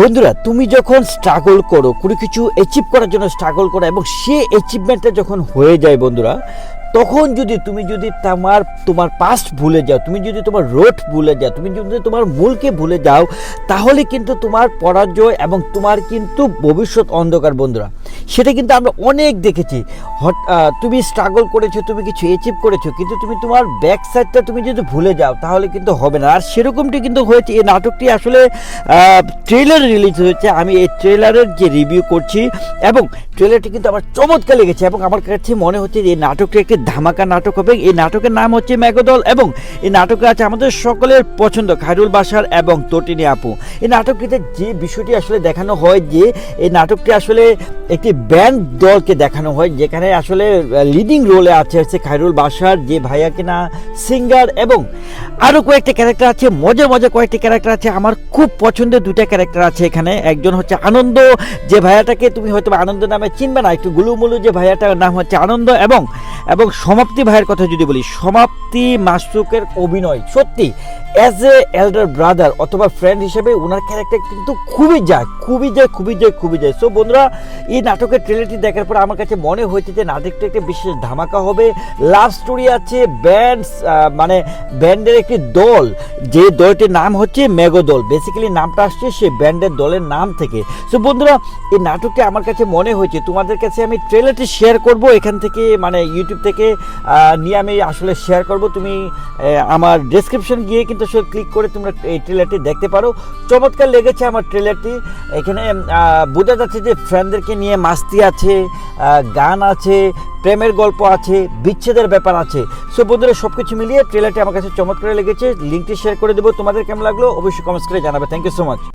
বন্ধুরা, তুমি যখন স্ট্রাগল করো, কোনো কিছু অ্যাচিভ করার জন্য স্ট্রাগল করো এবং সে অ্যাচিভমেন্টটা যখন হয়ে যায় বন্ধুরা, তখন যদি তুমি যদি তোমার তোমার পাস্ট ভুলে যাও, তুমি যদি তোমার রোড ভুলে যাও, তুমি যদি তোমার মূলকে ভুলে যাও, তাহলে কিন্তু তোমার পরাজয় এবং তোমার কিন্তু ভবিষ্যৎ অন্ধকার বন্ধুরা। সেটা কিন্তু আমরা অনেক দেখেছি। তুমি স্ট্রাগল করেছ, তুমি কিছু অ্যাচিভ করেছ, কিন্তু তুমি তোমার ব্যাক সাইডটা তুমি যদি ভুলে যাও, তাহলে কিন্তু হবে না। আর সেরকমটি কিন্তু হয়েছে, এই নাটকটি আসলে ট্রেলার রিলিজ হয়েছে। আমি এই ট্রেলারের যে রিভিউ করছি, এবং ট্রেলারটি কিন্তু আমার চমৎকার লেগেছে, এবং আমার কাছে মনে হচ্ছে যে এই নাটকটি একটি ধামাকা নাটক হবে। এই নাটকের নাম হচ্ছে মেঘদল, এবং এই নাটকে আছে আমাদের সকলের পছন্দ, খায়রুল বাসার এবং তটিনী আপু। এই নাটকটিতে যে বিষয়টি আসলে দেখানো হয় যে, এই নাটকটি আসলে একটি ব্যান্ড দলকে দেখানো হয়, যেখানে আসলে লিডিং রোলে আছে হচ্ছে খায়রুল বাসার যে ভাইয়া কিনা সিঙ্গার এবং আরও কয়েকটা ক্যারেক্টার আছে, মজার মজার কয়েকটি ক্যারেক্টার আছে, আমার খুব পছন্দের দুটা ক্যারেক্টার আছে এখানে। একজন হচ্ছে আনন্দ, যে ভাইয়াটাকে তুমি হয়তো আনন্দ নামে চিনবে না, একটু গুলুমুলু যে ভাইয়াটার নাম হচ্ছে আনন্দ এবং এবং সমাপ্তি ভাইয়ের কথা যদি বলি, সমাপ্তি মাসুকের অভিনয়, সত্যি অ্যাজ এ এল্ডার ব্রাদার অথবা ফ্রেন্ড হিসেবে ওনার ক্যারেক্টার কিন্তু খুবই যায় খুবই যায় খুবই যায় খুবই যায়। সো বন্ধুরা, এই নাটকের ট্রেলারটি দেখার পর আমার কাছে মনে হয়েছে যে নাটকটা একটা বিশেষ ধামাকা হবে। লাভ স্টোরি আছে ব্যান্ড মানে ব্যান্ডের একটি দল। যে দলটির নাম হচ্ছে মেগোদল বেসিক্যালি নামটা আসছে সে ব্যান্ডের দলের নাম থেকে। সো বন্ধুরা, এই নাটকটি আমার কাছে মনে হয়েছে। তোমাদের কাছে আমি ট্রেলারটি শেয়ার করব এখান থেকে মানে ইউটিউব থেকে নিয়ে আমি আসলে শেয়ার করব। তুমি আমার ডেসক্রিপশন গিয়ে কিন্তু সে ক্লিক করে তোমরা এই ট্রেলারটি দেখতে পারো। চমৎকার লেগেছে আমার ট্রেলারটি এখানে বোঝা যাচ্ছে যে ফ্রেন্ডদেরকে নিয়ে মাস্তি আছে গান আছে, প্রেমের গল্প আছে, বিচ্ছেদের ব্যাপার আছে। সো বন্ধুরা সব কিছু মিলিয়ে ট্রেলারটি আমার কাছে চমৎকার লেগেছে। লিঙ্কটি শেয়ার করে দেবো। তোমাদের কেমন লাগল? অবশ্যই কমেন্টস করে জানাবে। Thank you so much